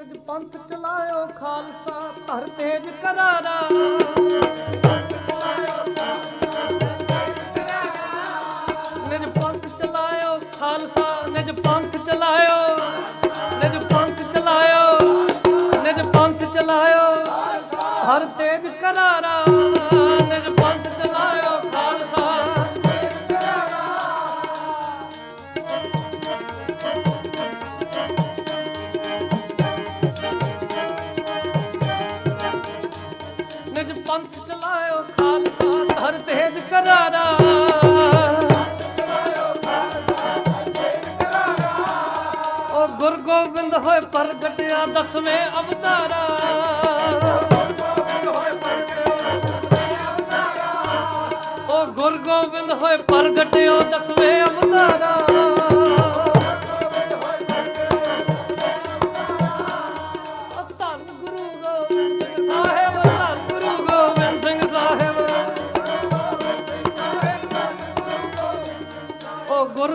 ਨਿਜ ਪੰਥ ਚਲਾਇਓ ਖਾਲਸਾ, ਧਰ ਤੇਜ ਕਰਾਰਾ। ਨਿਜ ਪੰਥ ਚਲਾਇਓ ਖਾਲਸਾ, ਨਿਜ ਪੰਥ ਚਲਾਇਓ। ਨਿਜ ਪੰਥ ਚਲਾਇਓ, ਨਿਜ ਪੰਥ ਚਲਾਇਓ ਹਰ ਤੇਜ ਕਰਾਰਾ। ਨਿਜ ਪੰਥ ਚਲਾਇਓ ਖਾਲਸਾ ਹਰ ਤੇਜ ਕਰਾਰਾ। ਉਹ ਗੁਰ ਗੋਬਿੰਦ ਹੋਏ ਪ੍ਰਗਟਿਆ ਦਸਵੇਂ ਅਵਤਾਰਾ। ਉਹ ਗੁਰ ਗੋਬਿੰਦ ਹੋਏ ਪ੍ਰਗਟਿਆ ਦਸਵੇਂ ਅਵਤਾਰਾ।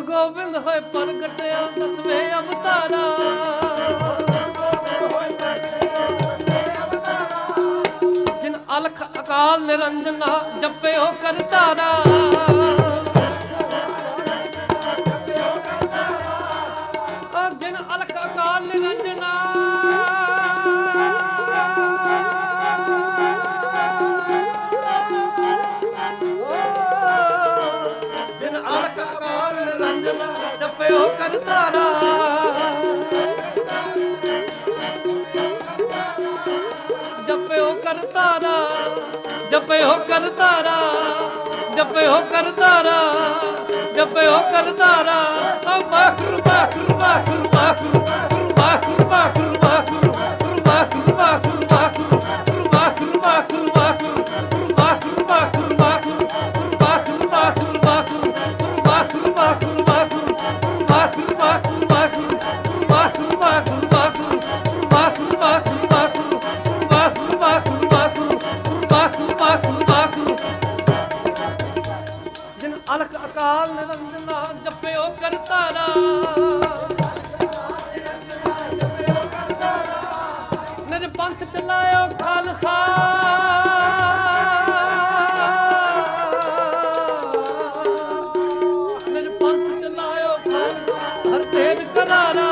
ਗੋਬਿੰਦ ਹੋਏ ਪ੍ਰਗਟਿਆ ਦਸਵੇਂ ਅਵਤਾਰਾ। ਜਿਨ ਅਲਖ ਅਕਾਲ ਨਿਰੰਜਨਾ ਜਪਿਓ ਕਰਤਾਰਾ ਉਹ ਜਿਨ ਅਲਖ ਅਕਾਲ ਨਿਰੰਜਨਾ ਕਰਤਾਰਾ ਜਪਿਓ ਕਰਤਾਰਾ ਜਪਿਓ ਕਰਤਾਰਾ ਜਪਿਓ ਕਰਤਾਰਾ ਵਾਹਿਗੁਰੂ ਵਾਹਿਗੁਰੂ ਵਾਹਿਗੁਰੂ ਵਾਹਿਗੁਰੂ ਵਾਹਿਗੁਰੂ ਵਾਹਿਗੁਰੂ Bye. ਅਲਖ ਅਕਾਲ ਨਿਰੰਜਨਾ ਜਪਿਓ ਕਰਤਾਰਾ ਨਿਜ ਪੰਥ ਚਲਾਇਓ ਖਾਲਸਾ। ਨਿਜ ਪੰਥ ਚਲਾਇਓ ਖਾਲਸਾ। ਹਰ ਤੇਜ ਕਰਾਰਾ।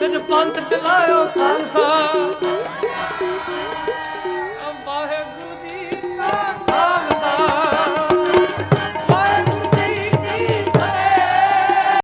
ਨਿਜ ਪੰਥ ਚਲਾਇਓ ਖਾਲਸਾ।